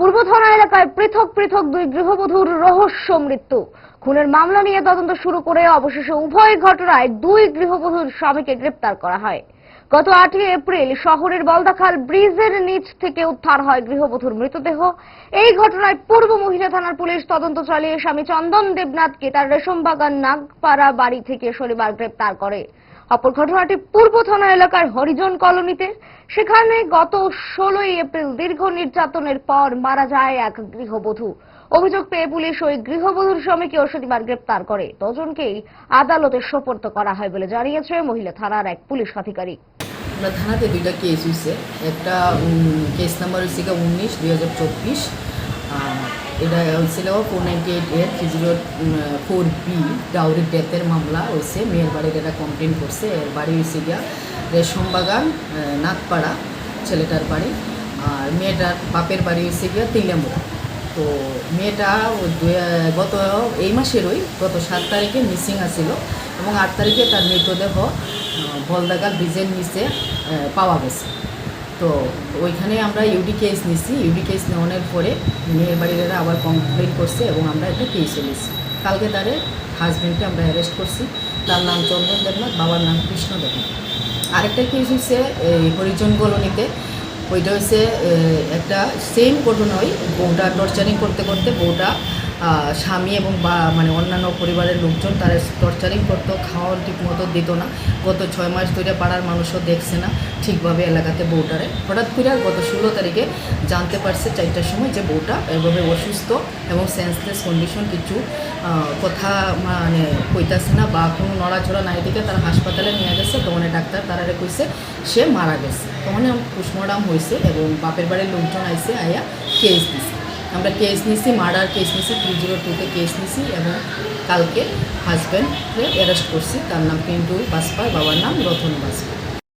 পূর্ব থানা এলাকায় পৃথক পৃথক দুই গৃহবধূর রহস্য মৃত্যু। খুনের মামলা নিয়ে তদন্ত শুরু করে অবশেষে উভয় ঘটনায় দুই গৃহবধূর স্বামীকে গ্রেপ্তার করা হয়। গত আটই এপ্রিল শহরের বলদাখাল ব্রিজের নিচ থেকে উদ্ধার হয় গৃহবধূর মৃতদেহ। এই ঘটনায় পূর্ব মহিলা থানার পুলিশ তদন্ত চালিয়ে স্বামী চন্দন দেবনাথকে তার রেশমবাগান নাগপাড়া বাড়ি থেকে শনিবার গ্রেপ্তার করে। অপর ঘটনাটি পূর্ব থানা এলাকার হরিজন কলোনিতে। সেখানে গত ষোলোই এপ্রিল দীর্ঘ নির্যাতনের পর মারা যায় এক গৃহবধূ। অভিযোগ পেয়ে পুলিশ ওই গৃহবধূর স্বামীকেও শনিবার গ্রেপ্তার করে। দুজনকেই আদালতে সোপর্দ করা হয় বলে জানিয়েছে মহিলা থানার এক পুলিশ আধিকারিক। থানাতে দুইটা কেস হয়েছে একটা কেস নাম্বার গিয়ে উনিশ, দুই হাজার চব্বিশ। এটা এইট এর থ্রি জিরো ফোর বি ডাউরির ডেথের মামলা হয়েছে মেয়ের বাড়ির এটা কমপ্লেন করছে এর বাড়ি হয়েছে গিয়া রেশম বাগান ছেলেটার বাড়ি আর মেয়েটার বাপের বাড়ি হয়েছে গিয়া তিলামুড়া তো মেয়েটা গত এই মাসেরই গত সাত তারিখে মিসিং আছিল এবং আট তারিখে তার মৃতদেহ বলদাগাল ব্রিজের নিচে পাওয়া গেছে তো ওইখানে আমরা ইউডি কেস নিছি ইউডি কেস নেওয়ানোর পরে মেয়ের বাড়িরা আবার কমপ্লেন করছে এবং আমরা একটা কেসে নিছি। কালকে তারে হাজব্যান্ডকে আমরা অ্যারেস্ট করছি। তার নাম চন্দন দেবনাথ, বাবার নাম কৃষ্ণ দেবনাথ। আরেকটা কেস হচ্ছে এই হরিজন কলোনিতে। ওইটা হচ্ছে একটা সেম ঘটনাই বউটা টর্চারিং করতে করতে বউটা স্বামী এবং বা মানে অন্যান্য পরিবারের লোকজন তারা টর্চারিং করতো খাওয়ার ঠিক মতো দিত না। গত ছয় মাস ধরে পাড়ার মানুষও দেখছে না ঠিকভাবে এলাকাতে বউটারে। হঠাৎ করে আর গত ষোলো তারিখে জানতে পারছে চারটার সময় যে বউটা এভাবে অসুস্থ এবং সেন্সলেস কন্ডিশন কিছু কথা মানে কইতাছে না বা কোনো নড়াচড়া নাই দিকে তারা হাসপাতালে নিয়ে গেছে। তখন ডাক্তার তারা কইছে, সে মারা গেছে। তখন পোস্টমর্টম হয়েছে এবং বাপের বাড়ির লোকজন আইসে আইয়া কেস দিছে। আমরা কেস নিছি মার্ডার কেস নিছি থ্রি জিরো টুতে কেস নিছি এবং কালকে হাজব্যান্ডকে অ্যারেস্ট করছি। তার নাম পিন্টু বাসপার, বাবার নাম রতন বাসপার।